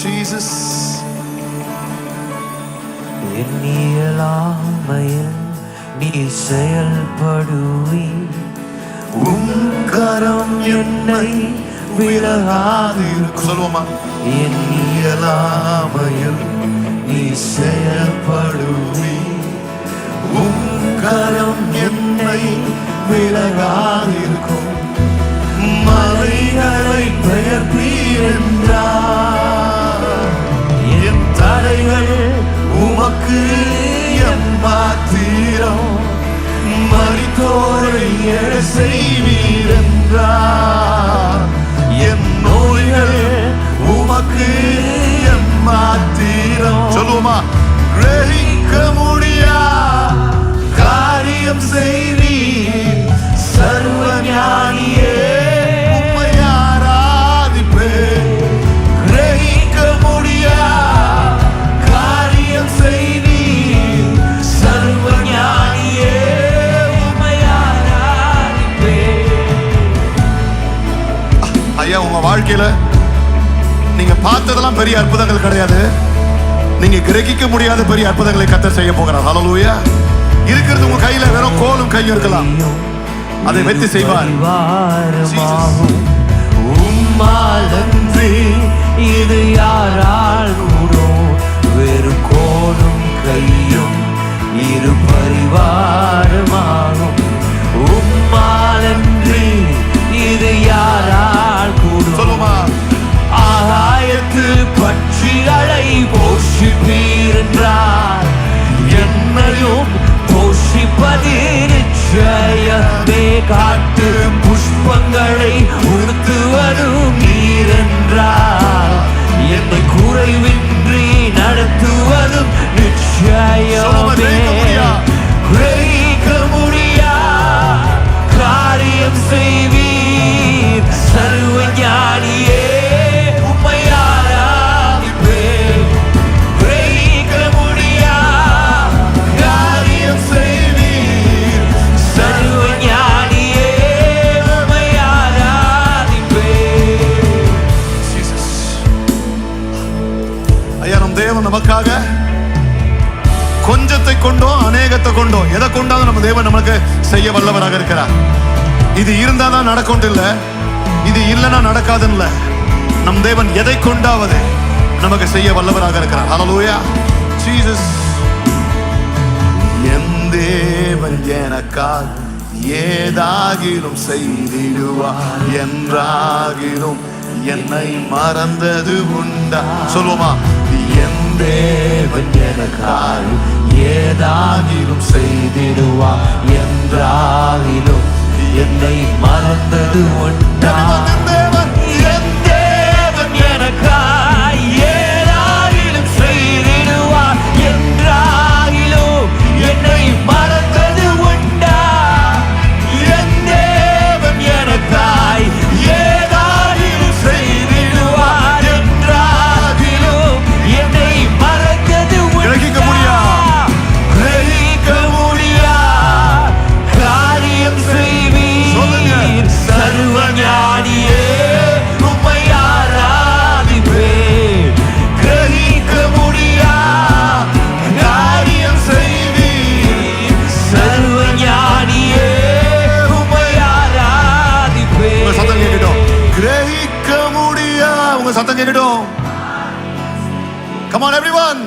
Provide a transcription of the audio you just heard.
Jesus. எண்ணியலாமையில் நீ செயல்படுவி உம் கரம் என்னை விலகாதிருக்கும். சொல்லுவோமா எண்ணியலாமையில் நீ செயல்படுவி உம் கரம் என்னை விலகாதிருக்கும். எம்மாத்திரம் கிரகிக்க முடியா? காரியம் செய்வீர் சர்வ ஞானியே முடியா? காரியம் சர்வ ஐயா உங்க வாழ்க்கையில நீங்க பார்த்ததெல்லாம் பெரிய அற்புதங்கள் கிடையாது. நீங்க கிரகிக்க முடியாத பெரிய அற்புதங்களை கத்த செய்ய போகிறார். ஹலலூயா இருக்கிறது உங்க கையில வெறும் கோலும் கையும் இருக்கலாம். அதை வைத்து செய்வார். உம்மாலன்றி இது யாரால் போஷிப்பீரென்றார் என்னையும் போஷிப்பதே நிச்சயமே காட்டு புஷ்பங்களை உடுத்துவதும் நீர் என்றார் என்னை குறைவின்றி நடத்து நமக்காக கொஞ்சத்தை கொண்டோ அநேகத்தை கொண்டோ எதை கொண்டாலும் நம்ம தேவன் நமக்கு செய்ய வல்லவராக இருக்கிறார். இது இருந்தா தான் நடக்கும் இல்ல. இது இல்லைன்னா நடக்காதுன்னு இல்ல. நம் தேவன் எதை கொண்டாவது நமக்கு செய்ய வல்லவராக இருக்கிறார். அலலூயா ஜீசஸ் என் தேவன் எனக்காக ஏதாகிலும் செய்திடுவார் என்றாகிலும் என்னை மறந்தது உண்டா? சொல்லுவோமா? தேவன் எனக்காய் ஏதாகிலும் செய்திடுவார் என்றாகிலும் என்னை மறந்தது உண்டா Come on, everyone.